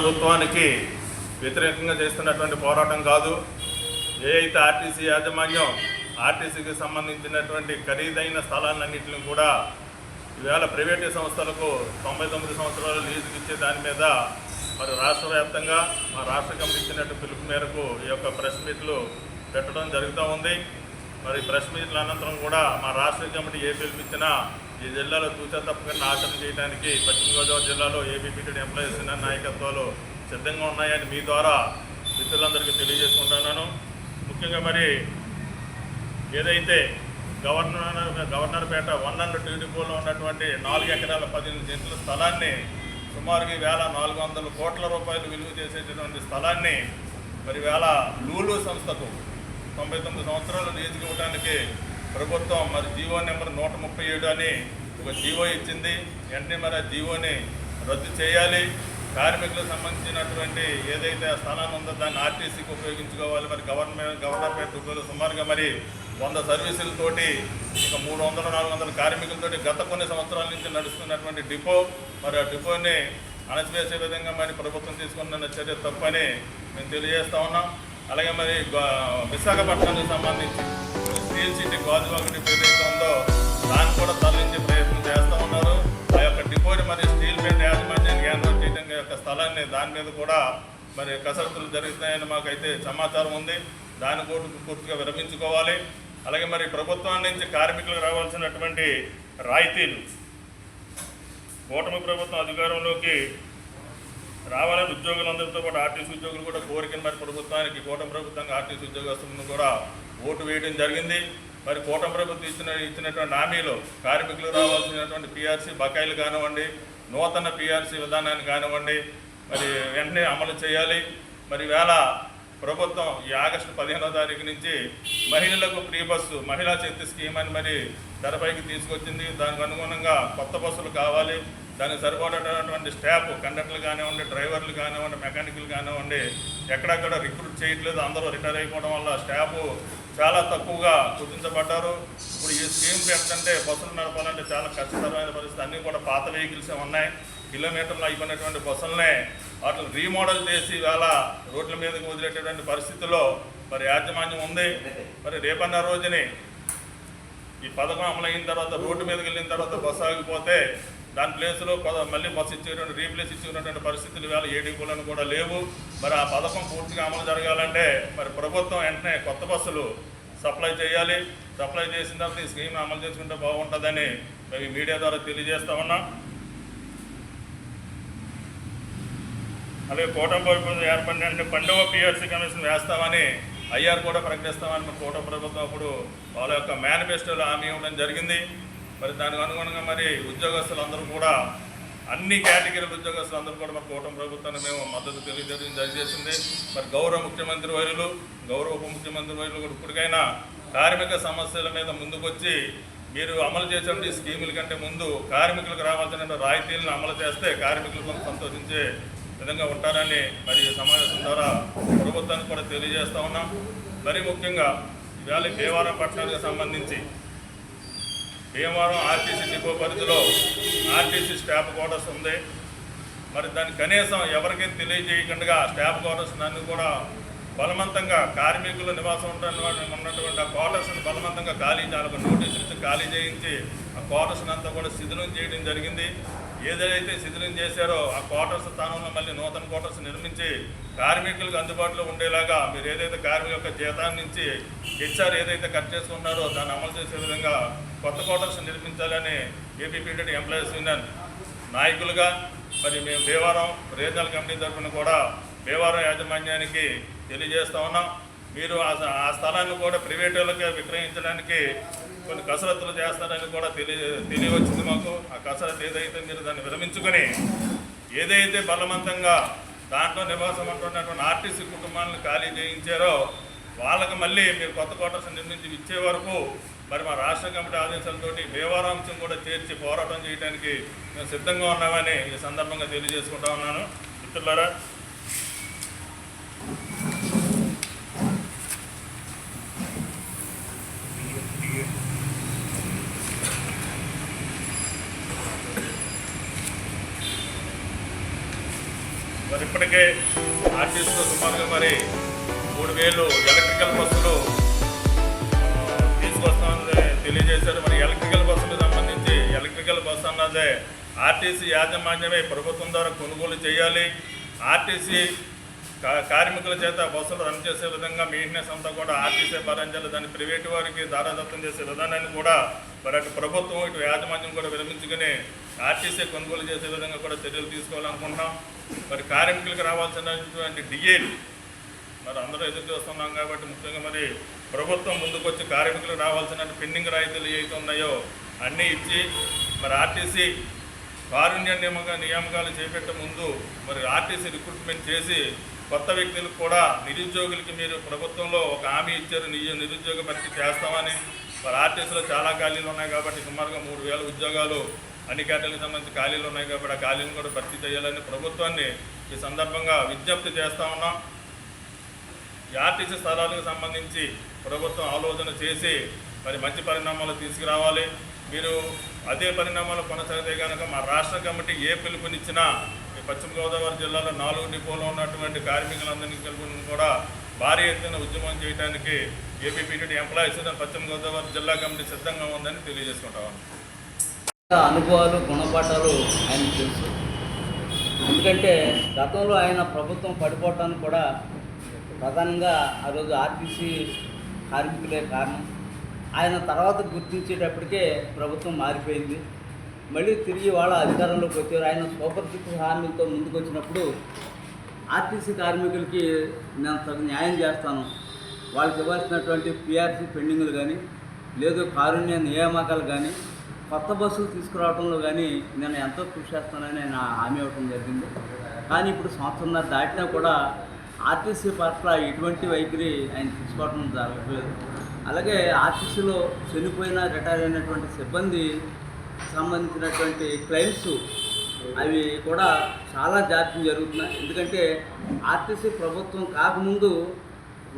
ప్రభుత్వానికి వ్యతిరేకంగా చేస్తున్నటువంటి పోరాటం కాదు. ఏ అయితే ఆర్టీసీ యాజమాన్యం ఆర్టీసీకి సంబంధించినటువంటి ఖరీదైన స్థలాలన్నింటిని కూడా ఈవేళ ప్రైవేటు సంస్థలకు తొంభై తొమ్మిది సంవత్సరాలు లీజుకి ఇచ్చే దాని మీద మరి రాష్ట్ర వ్యాప్తంగా మా రాష్ట్ర కమిటీ ఇచ్చినట్టు పిలుపు మేరకు ఈ యొక్క ప్రెస్ మీట్లు పెట్టడం జరుగుతూ ఉంది. మరి ప్రెస్ మీట్ల అనంతరం కూడా మా రాష్ట్ర కమిటీ ఏ పిలిపించినా ఈ జిల్లాలో తూచా తప్పకుండా ఆచరణ చేయడానికి పశ్చిమ గోదావరి జిల్లాలో ఏబీపీటీ ఎంప్లాయీస్ నాయకత్వాలు సిద్ధంగా ఉన్నాయని మీ ద్వారా మిత్రులందరికీ తెలియజేసుకుంటున్నాను. ముఖ్యంగా మరి ఏదైతే governor Governorpet one and two ఉన్నటువంటి నాలుగు ఎకరాల పదిహేను సెంట్ల స్థలాన్ని సుమారుగా వేల నాలుగు వందల కోట్ల రూపాయలు విలువ చేసేటటువంటి స్థలాన్ని మరి వేల లూలు సంస్థకు తొంభై తొమ్మిది సంవత్సరాలు లీజుకి ప్రభుత్వం మరి జీవో నెంబర్ నూట ముప్పై ఏడు అని ఒక జీవో ఇచ్చింది. వెంటనే మరి ఆ జీవోని రద్దు చేయాలి. కార్మికులకు సంబంధించినటువంటి ఏదైతే ఆ స్థలాన్ని ఉందో దాన్ని ఆర్టీసీకి ఉపయోగించుకోవాలి. మరి గవర్నమెంట్ గవర్నమెంట్ ఉద్యోగులు సుమారుగా మరి వంద సర్వీసులతోటి ఇక మూడు వందల నాలుగు వందల కార్మికులతోటి గత కొన్ని సంవత్సరాల నుంచి నడుస్తున్నటువంటి డిపో. మరి ఆ డిపోని అణచివేసే విధంగా మరి ప్రభుత్వం తీసుకున్న చర్య తప్పని మేము తెలియజేస్తా ఉన్నాం. అలాగే మరి విశాఖపట్నానికి సంబంధించి స్టీల్ సిటీ గాజువాక డిపో ఏదైతే ఉందో దాన్ని కూడా తరలించే ప్రయత్నం చేస్తూ ఉన్నారు. ఆ యొక్క డిపోని మరి స్టీల్ ప్లాంట్ యాజమాన్యానికి కేంద్రం చేయడం యొక్క స్థలాన్ని దాని మీద కూడా మరి కసరత్తులు జరుగుతాయని మాకైతే సమాచారం ఉంది. దాన్ని కూడా పూర్తిగా విరమించుకోవాలి. అలాగే మరి ప్రభుత్వం నుంచి కార్మికులకు రావాల్సినటువంటి రాయితీలు. కూటమి ప్రభుత్వం అధికారంలోకి రావాలని ఉద్యోగులందరితో పాటు ఆర్టీసీ ఉద్యోగులు కూడా కోరికను మరి ప్రభుత్వానికి కూటమి ప్రభుత్వంగా ఆర్టీసీ ఉద్యోగస్తులను కూడా ఓటు వేయడం జరిగింది. మరి కూటమి ప్రభుత్వం ఇచ్చిన ఇచ్చినటువంటి హామీలో కార్మికులు రావాల్సినటువంటి పిఆర్సీ బకాయిలు కానివ్వండి నూతన పిఆర్సీ విధానాన్ని కానివ్వండి మరి వెంటనే అమలు చేయాలి. మరి వేళ ప్రభుత్వం ఈ ఆగస్టు పదిహేనో తారీఖు నుంచి మహిళలకు ఫ్రీ బస్సు మహిళా శక్తి స్కీమ్ అని మరి తెరపైకి తీసుకొచ్చింది. దానికి అనుగుణంగా కొత్త బస్సులు కావాలి. దానికి సరిపడేటటువంటి స్టాఫ్ కండక్టర్లు కానివ్వండి డ్రైవర్లు కానివ్వండి మెకానికల్ కానివ్వండి ఎక్కడెక్కడ రిక్రూట్ చేయట్లేదు అందరూ రిటైర్ అయిపోవడం వల్ల స్టాఫ్ చాలా తక్కువగా గుర్తించబడ్డారు. ఇప్పుడు ఈ స్కీమ్ ఏంటంటే బస్సులు నడపాలంటే చాలా కష్టతరమైన పరిస్థితి. అన్నీ కూడా పాత వెహికల్సే ఉన్నాయి. కిలోమీటర్లు అయిపోయినటువంటి బస్సులనే వాటిని రీమోడల్ చేసి వేళ రోడ్ల మీదకి వదిలేటటువంటి పరిస్థితుల్లో మరి యాజమాన్యం ఉంది. మరి రేపన్న రోజుని ఈ పథకం అమలైన తర్వాత రోడ్డు మీదకి వెళ్ళిన తర్వాత బస్సు ఆగిపోతే దాని ప్లేస్లో కొద- మళ్ళీ బస్సు ఇచ్చేటువంటి రీప్లేస్ ఇచ్చేటువంటి పరిస్థితులు వేళ ఏ కూడా లేవు. మరి ఆ పథకం పూర్తిగా అమలు జరగాలంటే మరి ప్రభుత్వం వెంటనే కొత్త బస్సులు సప్లై చేయాలి. సప్లై చేసిన తర్వాత ఈ స్కీమ్ అమలు చేసుకుంటే బాగుంటుందని మేము మీడియా ద్వారా తెలియజేస్తా ఉన్నాం. అలాగే కూటమి ప్రభుత్వం ఏర్పడిన అంటే పండుగ పిఆర్సీ కమిషన్ వేస్తామని ఐఆర్ కూడా ప్రకటిస్తామని మరి కూటమి ప్రభుత్వం అప్పుడు వాళ్ళ యొక్క మేనిఫెస్టోలో హామీ ఇవ్వడం జరిగింది. మరి దానికి అనుగుణంగా మరి ఉద్యోగస్తులందరూ కూడా అన్ని కేటగిరీల ఉద్యోగస్తులందరూ కూడా మా కూటమి ప్రభుత్వాన్ని మేము మద్దతు తెలియజేయడం జరిగేసింది మరి గౌరవ ముఖ్యమంత్రి వైరులు గౌరవ ఉప ముఖ్యమంత్రి వైరులు కూడా ఇప్పటికైనా కార్మిక సమస్యల మీద ముందుకొచ్చి మీరు అమలు చేసిన స్కీముల కంటే ముందు కార్మికులకు రావాల్సిన రాయితీలను అమలు చేస్తే కార్మికులు సంతోషించే విధంగా ఉంటారని మరి సమావేశం ద్వారా ప్రభుత్వానికి కూడా తెలియజేస్తా ఉన్నాం. మరి ముఖ్యంగా ఇవాళ భీమవరం పట్టణానికి సంబంధించి భీమవరం ఆర్టీసీ డిపో పరిధిలో ఆర్టీసీ స్టాఫ్ క్వార్టర్స్ ఉంది. మరి దాన్ని కనీసం ఎవరికీ తెలియజేయకుండా స్టాఫ్ క్వార్టర్స్ నన్ను కూడా బలవంతంగా కార్మికులు నివాసం ఉంటున్న ఉన్నటువంటి ఆ క్వార్టర్స్ని బలవంతంగా ఖాళీ చేయాలి నోటీసులు ఇచ్చి ఖాళీ చేయించి ఆ క్వార్టర్స్ని అంతా కూడా శిథిలం చేయడం జరిగింది. ఏదైతే శిథిలం చేశారో ఆ క్వార్టర్స్ స్థానంలో మళ్ళీ నూతన క్వార్టర్స్ నిర్మించి కార్మికులకు అందుబాటులో ఉండేలాగా మీరు ఏదైతే కార్మికుల యొక్క జీతాన్ని నుంచి హెచ్ఆర్ ఏదైతే కట్ చేసుకున్నారో దాన్ని అమలు చేసే విధంగా కొత్త క్వార్టర్స్ నిర్మించాలని ఏపీపీటీ ఎంప్లాయీస్ యూనియన్ నాయకులుగా మరి మేము భీవారం రీజనల్ కమిటీ తరఫున కూడా భీవారం యాజమాన్యానికి తెలియజేస్తా ఉన్నాం. మీరు ఆ ఆ స్థలాన్ని కూడా ప్రైవేట్ వాళ్ళకి విక్రయించడానికి కొన్ని కసరత్తులు చేస్తారని కూడా తెలియ తెలియవచ్చింది మాకు. ఆ కసరత్తు ఏదైతే మీరు దాన్ని విరమించుకొని ఏదైతే బలవంతంగా దాంట్లో నివాసం అంటున్నటువంటి ఆర్టీసీ కుటుంబాలను ఖాళీ చేయించారో వాళ్ళకి మళ్ళీ మీరు కొత్త కోటర్స్ నిర్మించి ఇచ్చే వరకు మరి మా రాష్ట్ర కమిటీ ఆదేశాలతోటి భీమవరాంశం కూడా చేర్చి పోరాటం చేయడానికి మేము సిద్ధంగా ఉన్నామని ఈ సందర్భంగా తెలియజేసుకుంటా ఉన్నాను. మిత్రులారా ఇప్పటికే ఆర్టీసీలో సుమారుగా మరి మూడు వేలు ఎలక్ట్రికల్ బస్సులు తీసుకొస్తామని తెలియజేశారు. మరి ఎలక్ట్రికల్ బస్సులకు సంబంధించి ఎలక్ట్రికల్ బస్సు అన్నదే ఆర్టీసీ యాజమాన్యమే ప్రభుత్వం ద్వారా కొనుగోలు చేయాలి. ఆర్టీసీ కార్మికుల చేత బస్సులు రన్ చేసే విధంగా మెయింటెనెన్స్ అంతా కూడా ఆర్టీసీ భరించాలి దాన్ని ప్రైవేటు వారికి దారాదత్తం చేసే విధానాన్ని కూడా మరి అటు ప్రభుత్వం ఇటు యాజమాన్యం కూడా విరమించుకుని ఆర్టీసీ కొనుగోలు చేసే విధంగా కూడా చర్యలు తీసుకోవాలనుకుంటున్నాం. మరి కార్మికులకు రావాల్సినటువంటి డిఏలు మరి అందరూ ఎదురు చూస్తున్నాం కాబట్టి ముఖ్యంగా మరి ప్రభుత్వం ముందుకొచ్చి కార్మికులకు రావాల్సిన పెండింగ్ రాయితీలు ఏవైతే ఉన్నాయో అన్నీ ఇచ్చి మరి ఆర్టీసీ కారుణ్య నియమక నియామకాలు చేపట్టే ముందు మరి ఆర్టీసీ రిక్రూట్మెంట్ చేసి కొత్త వ్యక్తులకు కూడా నిరుద్యోగులకి మీరు ప్రభుత్వంలో ఒక హామీ ఇచ్చారు నిజ నిరుద్యోగ భర్తీ చేస్తామని. మరి ఆర్టీసీలో చాలా ఖాళీలు ఉన్నాయి కాబట్టి సుమారుగా మూడు ఉద్యోగాలు అన్ని కేటలకు సంబంధించి ఖాళీలు ఉన్నాయి కాబట్టి ఆ ఖాళీలను కూడా భర్తీ చేయాలని ప్రభుత్వాన్ని ఈ సందర్భంగా విజ్ఞప్తి చేస్తా ఉన్నాం. ఆర్టీసీ స్థలాలకు సంబంధించి ప్రభుత్వం ఆలోచన చేసి మరి మంచి పరిణామాలు తీసుకురావాలి. మీరు అదే పరిణామాలు కొనసాగితే కనుక మా రాష్ట్ర కమిటీ ఏ పిలుపునిచ్చినా ఈ పశ్చిమ గోదావరి జిల్లాలో నాలుగు డిపోలో ఉన్నటువంటి కార్మికులందరినీ కలుపుని కూడా భారీ ఎత్తున ఉద్యమం చేయడానికి ఏపీపీటీ ఎంప్లాయీస్ పశ్చిమ గోదావరి జిల్లా కమిటీ సిద్ధంగా ఉందని తెలియజేసుకుంటాం అనుభవాలు గుణపాఠాలు ఆయన తెలుసు. ఎందుకంటే గతంలో ఆయన ప్రభుత్వం పడిపోవటానికి కూడా ప్రధానంగా ఆ రోజు ఆర్టీసీ కార్మికులే కారణం. ఆయన తర్వాత గుర్తించేటప్పటికే ప్రభుత్వం మారిపోయింది. మళ్ళీ తిరిగి వాళ్ళ అధికారంలోకి వచ్చారు. ఆయన సూపర్ సిక్స్ హామీలతో ముందుకు వచ్చినప్పుడు ఆర్టీసీ కార్మికులకి నేను తగు న్యాయం చేస్తాను. వాళ్ళకి ఇవ్వాల్సినటువంటి పిఆర్సీ పెండింగ్లు కానీ లేదు కారుణ్య నియామకాలు కానీ కొత్త బస్సులు తీసుకురావడంలో కానీ నేను ఎంతో కృషి చేస్తానని ఆయన హామీ ఇవ్వడం జరిగింది. కానీ ఇప్పుడు సంవత్సరంన్నర దాటినా కూడా ఆర్టీసీ పట్ల ఎటువంటి వైఖరి ఆయన తీసుకోవడం జరగట్లేదు. అలాగే ఆర్టీసీలో చనిపోయిన రిటైర్ అయినటువంటి సిబ్బంది సంబంధించినటువంటి క్లెయిమ్స్ అవి కూడా చాలా జాప్యం జరుగుతున్నాయి. ఎందుకంటే ఆర్టీసీ ప్రభుత్వం కాకముందు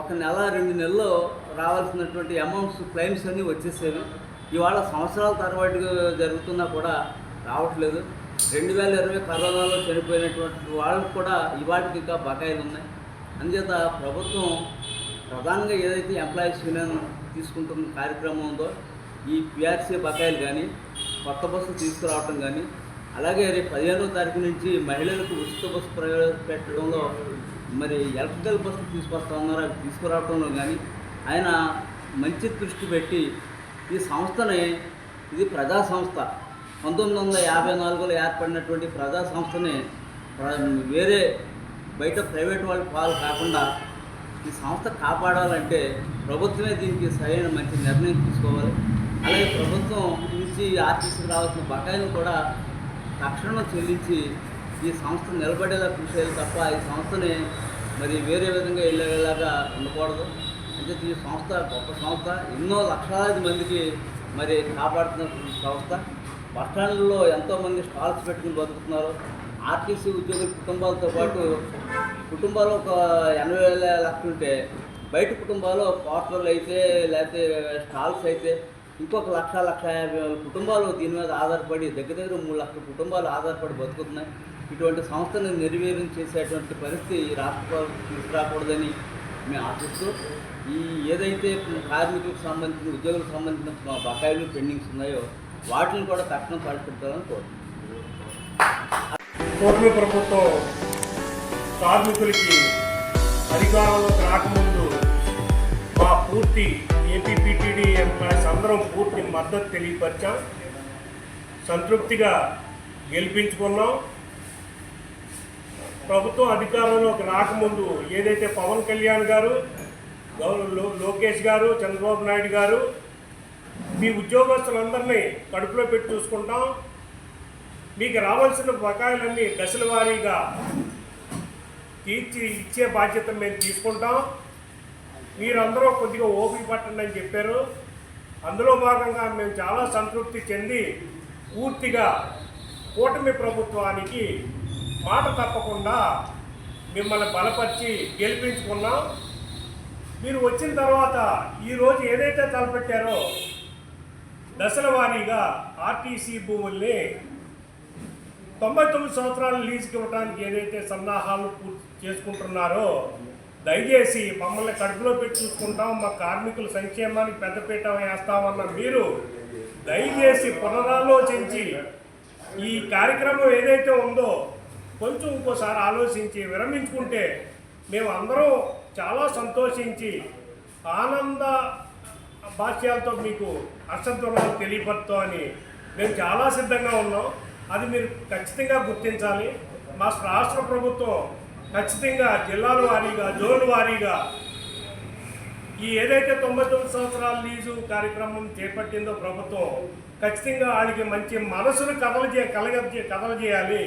ఒక నెల రెండు నెలల్లో రావాల్సినటువంటి అమౌంట్స్ క్లెయిమ్స్ అన్నీ వచ్చేసేవి. ఇవాళ సంవత్సరాల తర్వాత జరుగుతున్నా కూడా రావట్లేదు. రెండు వేల ఇరవై కరోనాలో చనిపోయినటువంటి వాళ్ళకు కూడా ఇవాటికి ఇంకా బకాయిలు ఉన్నాయి. అందుచేత ప్రభుత్వం ప్రధానంగా ఏదైతే ఎంప్లాయీస్ యూనియన్ తీసుకుంటున్న కార్యక్రమం ఉందో ఈ పిఆర్సీ బకాయిలు కానీ కొత్త బస్సులు తీసుకురావటం కానీ అలాగే రేపు పదిహేనో తారీఖు నుంచి మహిళలకు ఉచిత బస్సు ప్రవేశపెట్టడంలో మరి ఎలక్ట్రికల్ బస్సులు తీసుకొస్తా ఉన్నారు అవి తీసుకురావడంలో కానీ ఆయన మంచి దృష్టి పెట్టి ఈ సంస్థని ఇది ప్రజా సంస్థ పంతొమ్మిది వందల యాభై నాలుగులో ఏర్పడినటువంటి ప్రజా సంస్థని వేరే బయట ప్రైవేట్ వాళ్ళ పాలు కాకుండా ఈ సంస్థ కాపాడాలంటే ప్రభుత్వమే దీనికి సరైన మంచి నిర్ణయం తీసుకోవాలి. అలాగే ప్రభుత్వం నుంచి ఆర్టీసీకి రావాల్సిన బకాయిలు కూడా తక్షణం చెల్లించి ఈ సంస్థ నిలబడేలా కృషి చేయాలి తప్ప ఈ సంస్థని మరి వేరే విధంగా వెళ్ళేలాగా ఉండకూడదు. అంటే ఈ సంస్థ గొప్ప సంస్థ ఎన్నో లక్షలాది మందికి మరి కాపాడుతున్న సంస్థ. బస్ స్టాండ్లో ఎంతోమంది స్టాల్స్ పెట్టుకుని బతుకుతున్నారు. ఆర్టీసీ ఉద్యోగుల కుటుంబాలతో పాటు కుటుంబాలు ఒక ఎనభై వేల లక్షలు ఉంటే బయట కుటుంబాలు క్వార్టర్లు అయితే లేకపోతే స్టాల్స్ అయితే ఇంకొక లక్ష లక్ష యాభై వేల కుటుంబాలు దీని మీద ఆధారపడి దగ్గర దగ్గర మూడు లక్షల కుటుంబాలు ఆధారపడి బతుకుతున్నాయి. ఇటువంటి సంస్థను నిర్వీర్యం చేసేటువంటి పరిస్థితి ఈ రాష్ట్ర ప్రభుత్వం తీసుకురాకూడదని మేము ఆశిస్తూ ఈ ఏదైతే కార్మికులకు సంబంధించిన ఉద్యోగులకు సంబంధించిన బకాయిలు పెండింగ్స్ ఉన్నాయో వాటిని కూడా తక్షణం పరిష్కరించాలని కోరుతున్నాను కూటమి ప్రభుత్వం కార్మికులకి అధికారంలోకి రాకముందు మా పూర్తి ఏపీపీటీడీ ఎంప్లాయీస్ అందరం పూర్తి మద్దతు తెలియపరిచాం. సంతృప్తిగా గెలిపించుకున్నాం. ప్రభుత్వం అధికారంలోకి రాకముందు ఏదైతే పవన్ కళ్యాణ్ గారు లోకేష్ గారు చంద్రబాబు నాయుడు గారు మీ ఉద్యోగస్తులందరినీ కడుపులో పెట్టి చూసుకుంటాం. మీకు రావాల్సిన బకాయిలన్నీ దశల వారీగా తీర్చి ఇచ్చే బాధ్యత మేము తీసుకుంటాం. మీరందరూ కొద్దిగా ఓపిక పట్టండి అని చెప్పారు. అందులో భాగంగా మేము చాలా సంతృప్తి చెంది పూర్తిగా కూటమి ప్రభుత్వానికి మాట తప్పకుండా మిమ్మల్ని బలపరిచి గెలిపించుకున్నాం. మీరు వచ్చిన తర్వాత ఈరోజు ఏదైతే తలపెట్టారో దశల వారీగా ఆర్టీసీ భూముల్ని తొంభై తొమ్మిది సంవత్సరాలు లీజుకి ఇవ్వడానికి ఏదైతే సన్నాహాలు పూర్తి చేసుకుంటున్నారో దయచేసి మమ్మల్ని కడుపులో పెట్టి చూసుకుంటాం మా కార్మికుల సంక్షేమానికి పెద్దపీట వేస్తామన్న మీరు దయచేసి పునరాలోచించి ఈ కార్యక్రమం ఏదైతే ఉందో కొంచెం ఇంకోసారి ఆలోచించి విరమించుకుంటే మేము అందరం చాలా సంతోషించి ఆనంద భాష్యాలతో మీకు హర్షధ్వనాలు తెలియపరుతామని మేము చాలా సిద్ధంగా ఉన్నాం. అది మీరు ఖచ్చితంగా గుర్తించాలి. మా రాష్ట్ర ప్రభుత్వం ఖచ్చితంగా జిల్లాల వారీగా జోన్ వారీగా ఈ ఏదైతే తొంభై తొమ్మిది సంవత్సరాల లీజు కార్యక్రమం చేపట్టిందో ప్రభుత్వం ఖచ్చితంగా వాళ్ళకి మంచి మనసును కథలు చే కలగ కథలు చేయాలి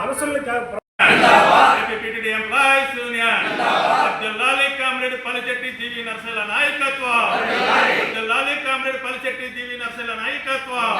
మనసుల్ని క- ఏపీపీటీడీ ఎంప్లాయీస్ యూనియన్ జిల్లాలి కామ్రేడ్ జీవి నర్సల నాయకత్వం. జిల్లాలి కామ్రేడ్ పలిచెట్టి జీవి నర్సల నాయకత్వం.